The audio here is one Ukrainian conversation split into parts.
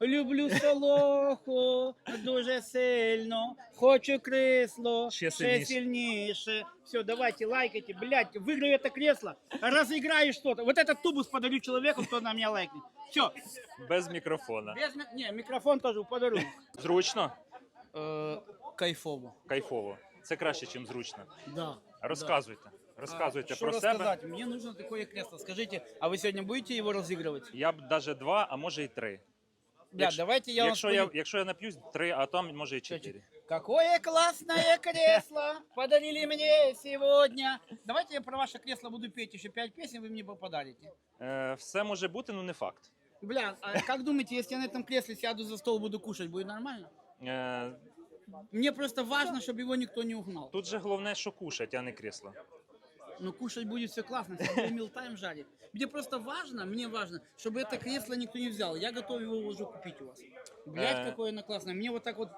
Люблю солоху дуже сильно. Хочу кресло Ще ще сильніше. сильніше. Все, давайте, лайкайте. Блядь, выиграю это кресло. Разыграю что-то. Вот этот тубус подарю человеку, кто на меня лайкнет. Все. Без мікрофона. Без... ми- Не, микрофон тоже подарю. Зручно, Э, кайфово. кайфово. Це краще, ніж зручно. Да. Розказуйте. Розказуйте А, что про себе. рассказать? Мне нужно такое кресло. Скажите, а вы сегодня будете его разыгрывать? Я б навіть два, а може і три. Бля, Якщо- давайте я вам якщо, я, скажу. якщо я нап'юсь, три, а там може і чотири. Какое классное кресло подарили мне сегодня. Давайте я про ваше кресло буду петь еще пять песен, вы мне подарите. Е, все може бути, ну не факт. Бля, а как думаете, если я на этом кресле сяду за стол, буду кушать, будет нормально? Е, Мне просто важно, чтобы его никто не угнал. тут же головне, що кушать, а не кресло. Но кушать будет все классно, себе милтайм жарит. Мне просто важно, мне важно, чтобы это кресло никто не взял. Я готов его уже купить у вас. Блять, Э. какое оно классное. Мне вот так вот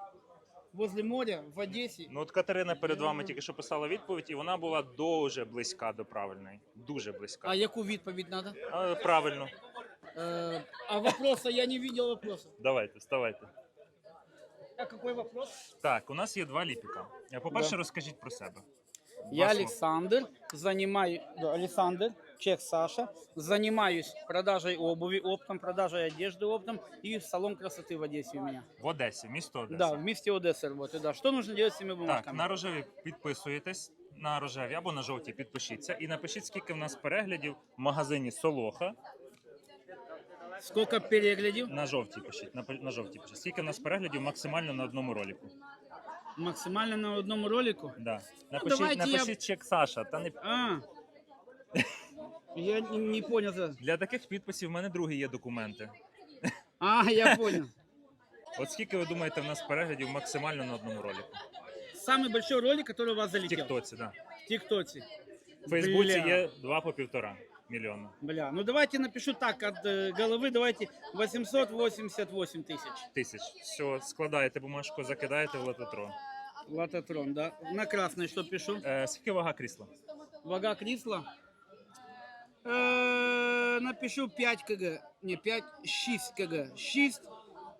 возле моря, в Одессе. Ну от Катерина перед вами тільки що писала відповідь, і вона була дуже близька до правильної. Дуже близька. А яку відповідь надо? А, правильно. Э, а вопроса я не видел вопроса. Давайте, вставайте. А какой вопрос? Так, у нас є два ліпіка. Е, По-перше, Да. розкажіть про себе. Я Два слова. Александр, занимаю, да, Александр, чех Саша, занимаюсь продажей обуви оптом, продажей одежды оптом и салон красоты в Одессе у меня. В Одесі, місто Одеса. Да, в месте Одессы работаю, да. Что нужно делать с этими Так, бумажками? на рожеві підписуєтесь, на рожеві або на жовтій підпишіться і напишіть, скільки в нас переглядів в магазині Солоха. Сколько переглядів? На жовтій пишіть. На, на жовтій пишіть. Скільки в нас переглядів максимально на одному ролику. Максимально на одному ролику? Да. Напишіть, давайте я- напишіть чек Саша. Та не А, я не, не понял. за- для таких підписів в мене другі є документи. А, я понял. От скільки ви думаєте, в нас переглядів максимально на одному ролику? Самый большой ролик, который у вас В залетел. Тіктоці, да. В ТикТоке. В Фейсбуці Бля. є два по півтора мільйона. Бля, ну давайте напишу так, от э, головы давайте 888 тысяч. Тисяч. Все, складаєте бумажку, закидаєте в лототрон. Лототрон, да. На красный что пишу? Е, скільки вага крісла? Вага кресла. Э, напишу 5 кг. Не 5, 6 кг. 6,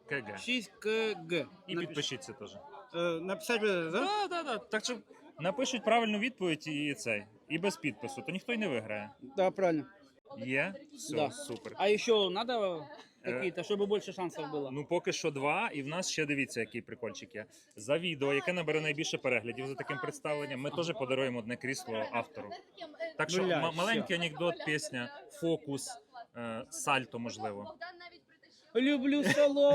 КГ. 6 кг. І Напишу. підпишіться теж. Э, написать, э, да? Так, так, так. Так що напишуть правильну відповідь і цей. І без підпису, то ніхто й не виграє. Да, правильно. Є? Все, Да. супер. А еще надо какие-то, чтобы больше шансов было? Ну, поки що два, і в нас ще дивіться, який прикольчик є. За відео, яке набере найбільше переглядів за таким представленням, ми теж подаруємо одне крісло автору. Так що Бля, ма- всё. маленький анекдот, пісня, фокус, е, сальто, можливо. Люблю соло.